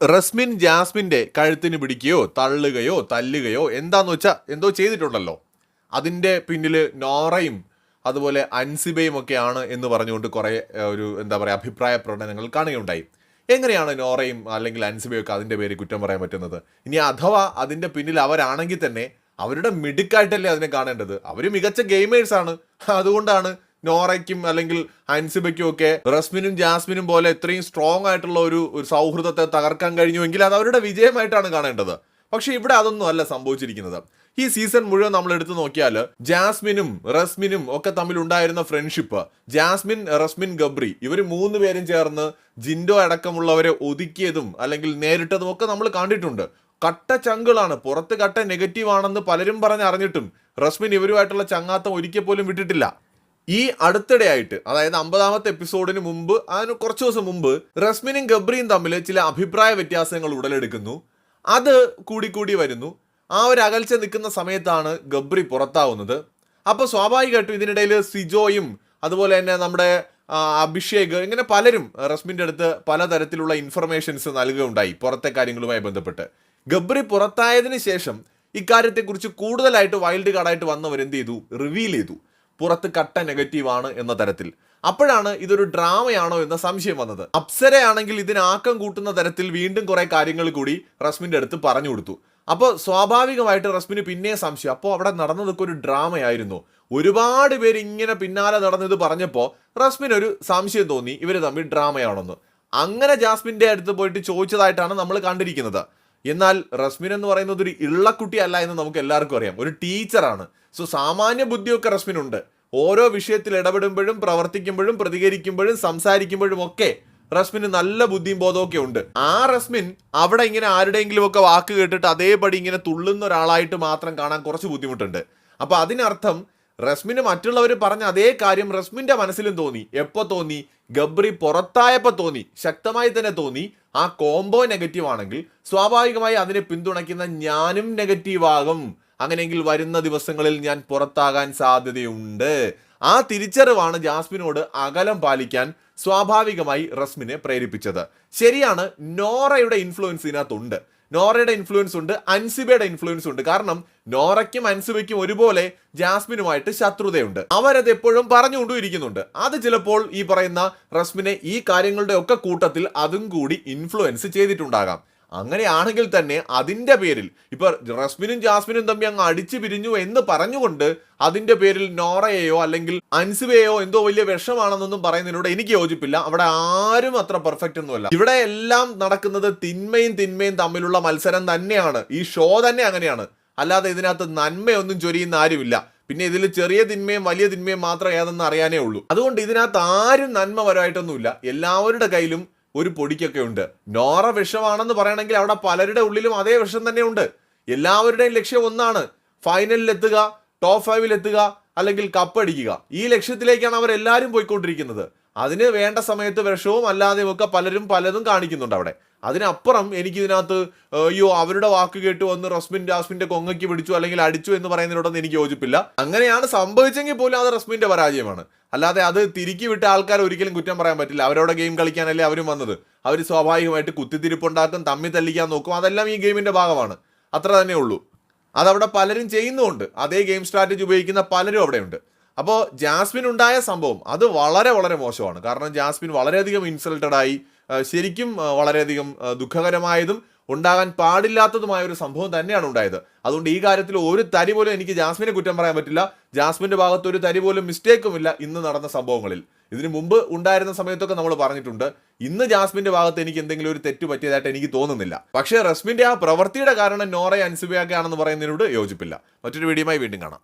റസ്മിൻ ജാസ്മിന്റെ കഴുത്തിന് പിടിക്കുകയോ തള്ളുകയോ തല്ലുകയോ എന്താന്ന് വെച്ചാൽ എന്തോ ചെയ്തിട്ടുണ്ടല്ലോ. അതിന്റെ പിന്നിൽ നോറയും അതുപോലെ അൻസിബയും ഒക്കെയാണ് എന്ന് പറഞ്ഞുകൊണ്ട് കുറേ ഒരു എന്താ പറയുക അഭിപ്രായ പ്രകടനങ്ങൾ കാണുകയുണ്ടായി. എങ്ങനെയാണ് നോറയും അല്ലെങ്കിൽ അൻസിബയും ഒക്കെ അതിന്റെ പേര് കുറ്റം പറയാൻ പറ്റുന്നത്? ഇനി അഥവാ അതിന്റെ പിന്നിൽ അവരാണെങ്കിൽ തന്നെ അവരുടെ മിടുക്കായിട്ടല്ലേ അതിനെ കാണേണ്ടത്? അവർ മികച്ച ഗെയിമേഴ്സാണ്. അതുകൊണ്ടാണ് നോറയ്ക്കും അല്ലെങ്കിൽ അൻസിബയ്ക്കും ഒക്കെ റസ്മിനും ജാസ്മിനും പോലെ ഇത്രയും സ്ട്രോങ് ആയിട്ടുള്ള ഒരു ഒരു സൗഹൃദത്തെ തകർക്കാൻ കഴിഞ്ഞുവെങ്കിൽ അത് അവരുടെ വിജയമായിട്ടാണ് കാണേണ്ടത്. പക്ഷെ ഇവിടെ അതൊന്നും അല്ല സംഭവിച്ചിരിക്കുന്നത്. ഈ സീസൺ മുഴുവൻ നമ്മൾ എടുത്തു നോക്കിയാൽ ജാസ്മിനും റസ്മിനും ഒക്കെ തമ്മിൽ ഉണ്ടായിരുന്ന ഫ്രണ്ട്ഷിപ്പ് ജാസ്മിൻ റസ്മിൻ ഗബ്രി ഇവർ മൂന്ന് പേരും ചേർന്ന് ജിൻഡോ അടക്കമുള്ളവരെ ഒതുക്കിയതും അല്ലെങ്കിൽ നേരിട്ടതും ഒക്കെ നമ്മൾ കണ്ടിട്ടുണ്ട്. കട്ട ചങ്കുകളാണ്. പുറത്ത് കട്ട നെഗറ്റീവ് ആണെന്ന് പലരും പറഞ്ഞ് അറിഞ്ഞിട്ടും റസ്മിൻ ഇവരുമായിട്ടുള്ള ചങ്ങാത്തം ഒരിക്കൽ പോലും വിട്ടിട്ടില്ല. ഈ അടുത്തിടെയായിട്ട് അതായത് അമ്പതാമത്തെ എപ്പിസോഡിന് മുമ്പ് അതിന് കുറച്ച് ദിവസം മുമ്പ് റസ്മിനും ഗബ്രിയും തമ്മിൽ ചില അഭിപ്രായ വ്യത്യാസങ്ങൾ ഉടലെടുക്കുന്നു. അത് കൂടിക്കൂടി വരുന്നു. ആ ഒരു അകൽച്ച നിൽക്കുന്ന സമയത്താണ് ഗബ്രി പുറത്താവുന്നത്. അപ്പോൾ സ്വാഭാവികമായിട്ടും ഇതിനിടയിൽ സിജോയും അതുപോലെ തന്നെ നമ്മുടെ അഭിഷേക് ഇങ്ങനെ പലരും റസ്മിന്റെ അടുത്ത് പലതരത്തിലുള്ള ഇൻഫർമേഷൻസ് നൽകുകയുണ്ടായി പുറത്തെ കാര്യങ്ങളുമായി ബന്ധപ്പെട്ട്. ഗബ്രി പുറത്തായതിനു ശേഷം ഇക്കാര്യത്തെക്കുറിച്ച് കൂടുതലായിട്ട് വൈൽഡ് കാർഡായിട്ട് വന്നവർ എന്ത് ചെയ്തു? റിവീൽ ചെയ്തു. പുറത്ത് കട്ട നെഗറ്റീവ് ആണ് എന്ന തരത്തിൽ. അപ്പോഴാണ് ഇതൊരു ഡ്രാമയാണോ എന്ന സംശയം വന്നത്. അപ്സരയാണെങ്കിൽ ഇതിന് ആക്കം കൂട്ടുന്ന തരത്തിൽ വീണ്ടും കുറെ കാര്യങ്ങൾ കൂടി റസ്മിന്റെ അടുത്ത് പറഞ്ഞു കൊടുത്തു. അപ്പോൾ സ്വാഭാവികമായിട്ട് റസ്മിന് പിന്നെ സംശയം. അപ്പോൾ അവിടെ നടന്നതൊക്കെ ഒരു ഡ്രാമയായിരുന്നു ഒരുപാട് പേര് ഇങ്ങനെ പിന്നാലെ നടന്നത് പറഞ്ഞപ്പോൾ റസ്മിനൊരു സംശയം തോന്നി. ഇവർ തമ്മിൽ ഡ്രാമയാണെന്ന് അങ്ങനെ ജാസ്മിന്റെ അടുത്ത് പോയിട്ട് ചോദിച്ചതായിട്ടാണ് നമ്മൾ കണ്ടിരിക്കുന്നത്. എന്നാൽ റസ്മിൻ എന്ന് പറയുന്നത് ഒരു ഇള്ളക്കുട്ടി അല്ല എന്ന് നമുക്ക് എല്ലാവർക്കും അറിയാം. ഒരു ടീച്ചറാണ്. സോ സാമാന്യ ബുദ്ധിയൊക്കെ റസ്മിനുണ്ട്. ഓരോ വിഷയത്തിൽ ഇടപെടുമ്പോഴും പ്രവർത്തിക്കുമ്പോഴും പ്രതികരിക്കുമ്പോഴും സംസാരിക്കുമ്പോഴും ഒക്കെ റസ്മിന് നല്ല ബുദ്ധിയും ബോധമൊക്കെ ഉണ്ട്. ആ റസ്മിൻ അവിടെ ഇങ്ങനെ ആരുടെയെങ്കിലും ഒക്കെ വാക്ക് കേട്ടിട്ട് അതേപടി ഇങ്ങനെ തുള്ളുന്ന ഒരാളായിട്ട് മാത്രം കാണാൻ കുറച്ച് ബുദ്ധിമുട്ടുണ്ട്. അപ്പൊ അതിനർത്ഥം റസ്മിന് മറ്റുള്ളവർ പറഞ്ഞ അതേ കാര്യം റസ്മിന്റെ മനസ്സിലും തോന്നി. എപ്പോ തോന്നി? ഗബ്രി പുറത്തായപ്പോ തോന്നി. ശക്തമായി തന്നെ തോന്നി. ആ കോംബോ നെഗറ്റീവ് ആണെങ്കിൽ സ്വാഭാവികമായി അതിനെ പിന്തുണയ്ക്കുന്ന ഞാനും നെഗറ്റീവ് ആകും. അങ്ങനെയെങ്കിൽ വരുന്ന ദിവസങ്ങളിൽ ഞാൻ പുറത്താകാൻ സാധ്യതയുണ്ട്. ആ തിരിച്ചറിവാണ് ജാസ്മിനോട് അകലം പാലിക്കാൻ സ്വാഭാവികമായി റസ്മിനെ പ്രേരിപ്പിച്ചത്. ശരിയാണ് നോറയുടെ ഇൻഫ്ലുവൻസ് ഇതിനകത്തുണ്ട്. നോറയുടെ ഇൻഫ്ലുവൻസ് ഉണ്ട് അൻസിബയുടെ ഇൻഫ്ലുവൻസ് ഉണ്ട്. കാരണം നോറയ്ക്കും അൻസിബയ്ക്കും ഒരുപോലെ ജാസ്മിനുമായിട്ട് ശത്രുതയുണ്ട്. അവരത് എപ്പോഴും പറഞ്ഞുകൊണ്ടും ഇരിക്കുന്നുണ്ട് അത് ചിലപ്പോൾ ഈ പറയുന്ന റസ്മിനെ ഈ കാര്യങ്ങളുടെ ഒക്കെ കൂട്ടത്തിൽ അതും കൂടി ഇൻഫ്ലുവൻസ് ചെയ്തിട്ടുണ്ടാകാം. അങ്ങനെയാണെങ്കിൽ തന്നെ അതിന്റെ പേരിൽ ഇപ്പൊ റസ്മിനും ജാസ്മിനും തമ്മിൽ അങ്ങ് അടിച്ചു പിരിഞ്ഞു എന്ന് പറഞ്ഞുകൊണ്ട് അതിന്റെ പേരിൽ നോറയെയോ അല്ലെങ്കിൽ അൻസുബയെയോ എന്തോ വലിയ വിഷമാണെന്നൊന്നും പറയുന്നതിനോട് എനിക്ക് യോജിപ്പില്ല. അവിടെ ആരും അത്ര പെർഫെക്റ്റ് ഒന്നുമല്ല. ഇവിടെ എല്ലാം നടക്കുന്നത് തിന്മയും തിന്മയും തമ്മിലുള്ള മത്സരം തന്നെയാണ്. ഈ ഷോ തന്നെ അങ്ങനെയാണ്. അല്ലാതെ ഇതിനകത്ത് നന്മയൊന്നും ചൊരിയുന്ന ആരുമില്ല. പിന്നെ ഇതിൽ ചെറിയ തിന്മയും വലിയ തിന്മയും മാത്രം ഏതെന്ന് അറിയാനേ ഉള്ളൂ. അതുകൊണ്ട് ഇതിനകത്ത് ആരും നന്മപരമായിട്ടൊന്നുമില്ല. എല്ലാവരുടെ കയ്യിലും ഒരു പൊടിക്കൊക്കെ ഉണ്ട്. നോറ വിഷമാണെന്ന് പറയണമെങ്കിൽ അവിടെ പലരുടെ ഉള്ളിലും അതേ വിഷം തന്നെ ഉണ്ട്. എല്ലാവരുടെയും ലക്ഷ്യം ഒന്നാണ് ഫൈനലിൽ എത്തുക ടോപ്പ് ഫൈവിൽ എത്തുക അല്ലെങ്കിൽ കപ്പടിക്കുക ഈ ലക്ഷ്യത്തിലേക്കാണ് അവരെല്ലാവരും പോയിക്കൊണ്ടിരിക്കുന്നത്. അതിന് വേണ്ട സമയത്ത് വിഷവും അല്ലാതെയും ഒക്കെ പലരും പലതും കാണിക്കുന്നുണ്ട് അവിടെ. അതിനപ്പുറം എനിക്കിതിനകത്ത് അയ്യോ അവരുടെ വാക്ക് കേട്ട് വന്ന് റസ്മിൻ ജാസ്മിന്റെ കൊങ്ങയ്ക്ക് പിടിച്ചു അല്ലെങ്കിൽ അടിച്ചു എന്ന് പറയുന്നതിനോടൊന്നും എനിക്ക് യോജിപ്പില്ല. അങ്ങനെയാണ് സംഭവിച്ചെങ്കിൽ പോലും അത് റസ്മിന്റെ പരാജയമാണ്. അല്ലാതെ അത് തിരിക്കി വിട്ട ആൾക്കാർ ഒരിക്കലും കുറ്റം പറയാൻ പറ്റില്ല. അവരോട് ഗെയിം കളിക്കാനല്ലേ അവരും വന്നത്. അവർ സ്വാഭാവികമായിട്ട് കുത്തിത്തിരിപ്പുണ്ടാക്കും തമ്മി തല്ലിക്കാൻ നോക്കും. അതെല്ലാം ഈ ഗെയിമിന്റെ ഭാഗമാണ്. അത്ര തന്നെ ഉള്ളൂ. അതവിടെ പലരും ചെയ്യുന്നുമുണ്ട്. അതേ ഗെയിം സ്ട്രാറ്റജി ഉപയോഗിക്കുന്ന പലരും അവിടെയുണ്ട്. അപ്പോൾ ജാസ്മിൻ ഉണ്ടായ സംഭവം അത് വളരെ വളരെ മോശമാണ്. കാരണം ജാസ്മിൻ വളരെയധികം ഇൻസൾട്ടഡ് ആയി ശരിക്കും വളരെയധികം ദുഃഖകരമായതും ഉണ്ടാകാൻ പാടില്ലാത്തതുമായ ഒരു സംഭവം തന്നെയാണ് ഉണ്ടായത്. അതുകൊണ്ട് ഈ കാര്യത്തിൽ ഒരു തരി പോലും എനിക്ക് ജാസ്മിനെ കുറ്റം പറയാൻ പറ്റില്ല. ജാസ്മിന്റെ ഭാഗത്ത് ഒരു തരി പോലും മിസ്റ്റേക്കുമില്ല ഇന്ന് നടന്ന സംഭവങ്ങളിൽ. ഇതിനു മുമ്പ് ഉണ്ടായിരുന്ന സമയത്തൊക്കെ നമ്മൾ പറഞ്ഞിട്ടുണ്ട്. ഇന്ന് ജാസ്മിന്റെ ഭാഗത്ത് എനിക്ക് എന്തെങ്കിലും ഒരു തെറ്റ് പറ്റിയതായിട്ട് എനിക്ക് തോന്നുന്നില്ല. പക്ഷേ റസ്മിന്റെ ആ പ്രവൃത്തിയുടെ കാരണം നോറയെ അൻസുബിയൊക്കെ പറയുന്നതിനോട് യോജിപ്പില്ല. മറ്റൊരു വീഡിയോയുമായി വീണ്ടും കാണാം.